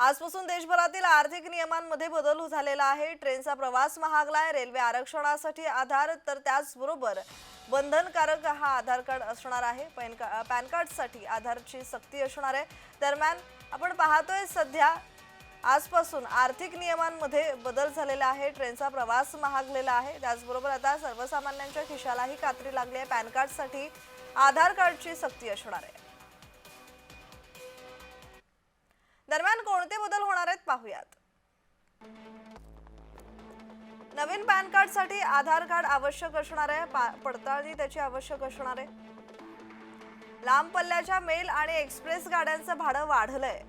आजपासून देशभरातील आर्थिक नियमांमध्ये बदल झालेला आहे. ट्रेनचा प्रवास महागलाय रेल्वे आरक्षणासाठी आधार तर त्याचबरोबर बंधनकारक हा आधार कार्ड असणार आहे. पॅन का पॅन कार्डसाठी आधारची सक्ती असणार आहे. दरम्यान आपण पाहतोय सध्या आजपासून आर्थिक नियमांमध्ये बदल झालेला आहे. ट्रेनचा प्रवास महागलेला आहे. त्याचबरोबर आता सर्वसामान्यांच्या खिशालाही कात्री लागली आहे. पॅन कार्डसाठी आधार कार्डची सक्ती असणार आहे. पाहूयात. नवीन पॅन कार्डसाठी आधार कार्ड आवश्यक असणार आहे. पडताळणी त्याची आवश्यक असणार आहे. लांब पल्ल्याच्या मेल आणि एक्सप्रेस गाड्यांचं भाडं वाढलंय.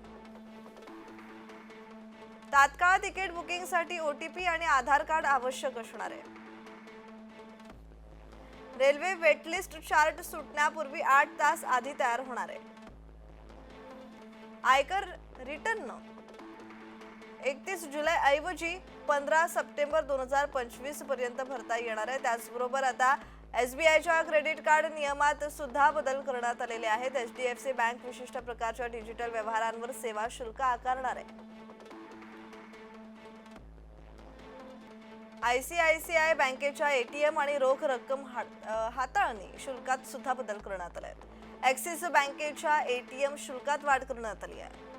तात्काळ तिकीट बुकिंगसाठी ओटीपी आणि आधार कार्ड आवश्यक असणार आहे. रेल्वे वेटलिस्ट चार्ट सुटण्यापूर्वी आठ तास आधी तयार होणार आहे. आयकर रिटर्न एकतीस जुलै ऐवजी पंधरा सप्टेंबर दोन हजार पंचवीसपर्यंत भरता येणार आहे. त्याचबरोबर आता एस बी आयच्या क्रेडिट कार्ड नियमात सुद्धा बदल करण्यात आलेले आहेत. H D F C bank विशिष्ट प्रकारच्या डिजिटल व्यवहारांवर सेवा शुल्क आकारणार आहे. I C I C I बँकेच्या एटीएम आणि रोख रक्कम हा- हाताळणी शुल्कात सुद्धा बदल करण्यात आले आहेत. ॲक्सिस बँकेच्या एटीएम शुल्कात वाढ करण्यात आली आहे.